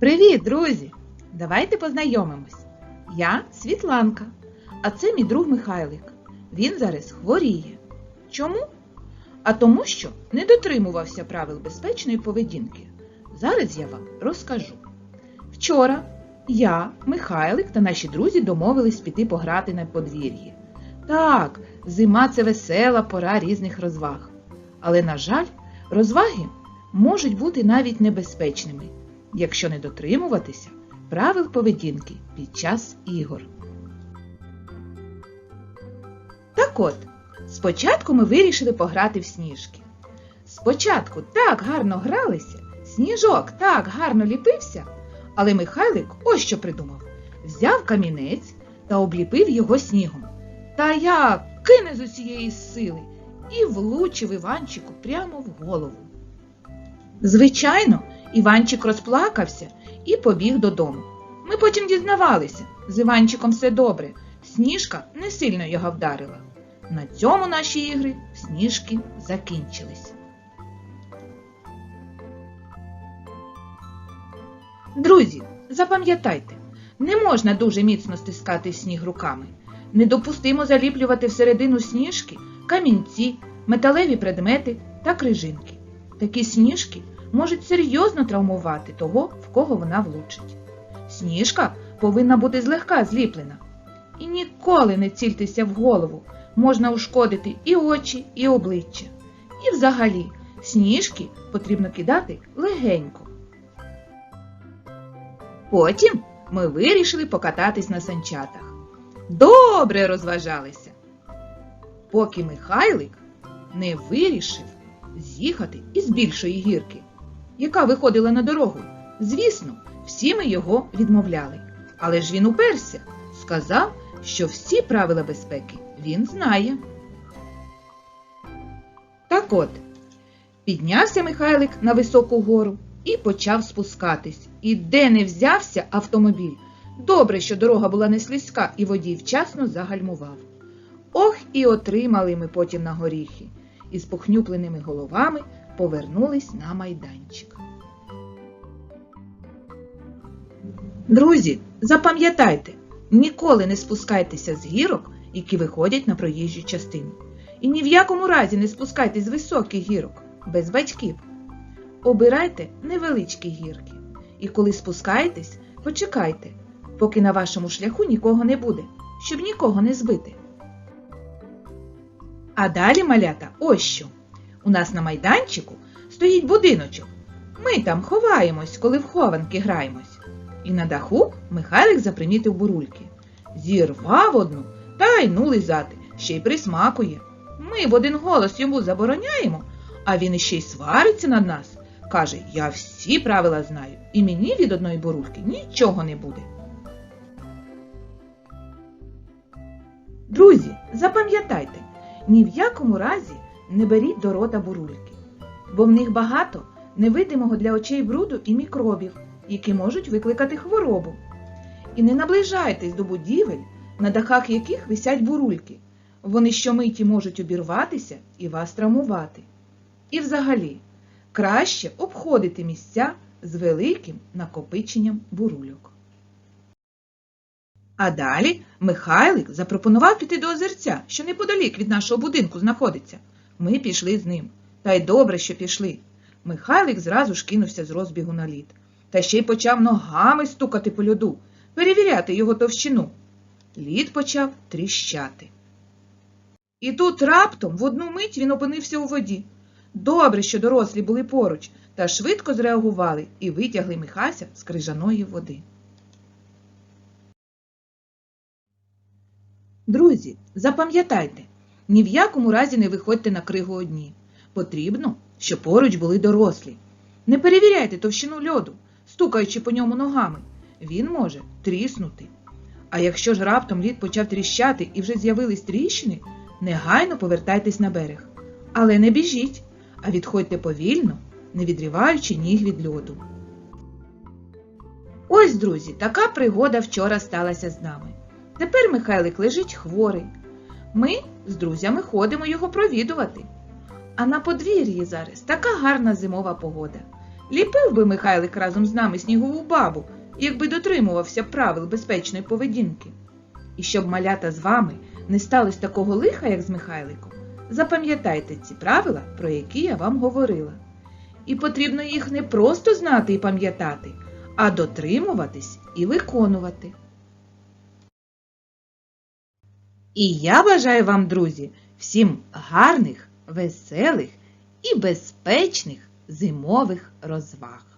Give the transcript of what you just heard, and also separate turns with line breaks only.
Привіт, друзі! Давайте познайомимось. Я Світланка, а це мій друг Михайлик. Він зараз хворіє. Чому? А тому, що не дотримувався правил безпечної поведінки. Зараз я вам розкажу. Вчора я, Михайлик та наші друзі домовились піти пограти на подвір'ї. Так, зима це весела пора різних розваг. Але, на жаль, розваги можуть бути навіть небезпечними, якщо не дотримуватися правил поведінки під час ігор. Так от, спочатку ми вирішили пограти в сніжки. Спочатку так гарно гралися, сніжок так гарно ліпився, але Михайлик ось що придумав. Взяв камінець та обліпив його снігом. Та як кине з усієї сили і влучив Іванчику прямо в голову. Звичайно, Іванчик розплакався і побіг додому. Ми потім дізнавалися, з Іванчиком все добре, сніжка не сильно його вдарила. На цьому наші ігри сніжки закінчились. Друзі, запам'ятайте, не можна дуже міцно стискати сніг руками. Недопустимо заліплювати всередину сніжки камінці, металеві предмети та крижинки. Такі сніжки можуть серйозно травмувати того, в кого вона влучить. Сніжка повинна бути злегка зліплена. І ніколи не цільтеся в голову, можна ушкодити і очі, і обличчя. І взагалі, сніжки потрібно кидати легенько. Потім ми вирішили покататись на санчатах. Добре розважалися. Поки Михайлик не вирішив з'їхати із більшої гірки, яка виходила на дорогу. Звісно, всі ми його відмовляли. Але ж він уперся, сказав, що всі правила безпеки він знає. Так от, піднявся Михайлик на високу гору і почав спускатись. І де не взявся автомобіль. Добре, що дорога була не слизька і водій вчасно загальмував. Ох, і отримали ми потім на горіхи, і з похнюпленими головами повернулись на майданчик. Друзі, запам'ятайте, ніколи не спускайтеся з гірок, які виходять на проїжджу частину. І ні в якому разі не спускайтесь з високих гірок, без батьків. Обирайте невеличкі гірки. І коли спускаєтесь, почекайте, поки на вашому шляху нікого не буде, щоб нікого не збити. А далі, малята, ось що. У нас на майданчику стоїть будиночок. Ми там ховаємось, коли в хованки граємось. І на даху Михайлик запримітив бурульки. Зірвав одну та й ну лизати, ще й присмакує. Ми в один голос йому забороняємо, а він іще й свариться над нас. Каже, я всі правила знаю, і мені від одної бурульки нічого не буде. Друзі, запам'ятайте, ні в якому разі не беріть до рота бурульки, бо в них багато невидимого для очей бруду і мікробів, які можуть викликати хворобу. І не наближайтесь до будівель, на дахах яких висять бурульки. Вони щомиті можуть обірватися і вас травмувати. І взагалі, краще обходити місця з великим накопиченням бурульок. А далі Михайлик запропонував піти до озерця, що неподалік від нашого будинку знаходиться. Ми пішли з ним. Та й добре, що пішли. Михайлик зразу ж кинувся з розбігу на лід. Та ще й почав ногами стукати по льоду, перевіряти його товщину. Лід почав тріщати. І тут раптом в одну мить він опинився у воді. Добре, що дорослі були поруч, та швидко зреагували і витягли Михася з крижаної води. Друзі, запам'ятайте, ні в якому разі не виходьте на кригу одні. Потрібно, щоб поруч були дорослі. Не перевіряйте товщину льоду, стукаючи по ньому ногами. Він може тріснути. А якщо ж раптом лід почав тріщати і вже з'явились тріщини, негайно повертайтесь на берег. Але не біжіть, а відходьте повільно, не відриваючи ніг від льоду. Ось, друзі, така пригода вчора сталася з нами. Тепер Михайлик лежить хворий. Ми з друзями ходимо його провідувати. А на подвір'ї зараз така гарна зимова погода. Ліпив би Михайлик разом з нами снігову бабу, якби дотримувався правил безпечної поведінки. І щоб малята з вами не сталося такого лиха, як з Михайликом, запам'ятайте ці правила, про які я вам говорила. І потрібно їх не просто знати і пам'ятати, а дотримуватись і виконувати. І я бажаю вам, друзі, всім гарних, веселих і безпечних зимових розваг.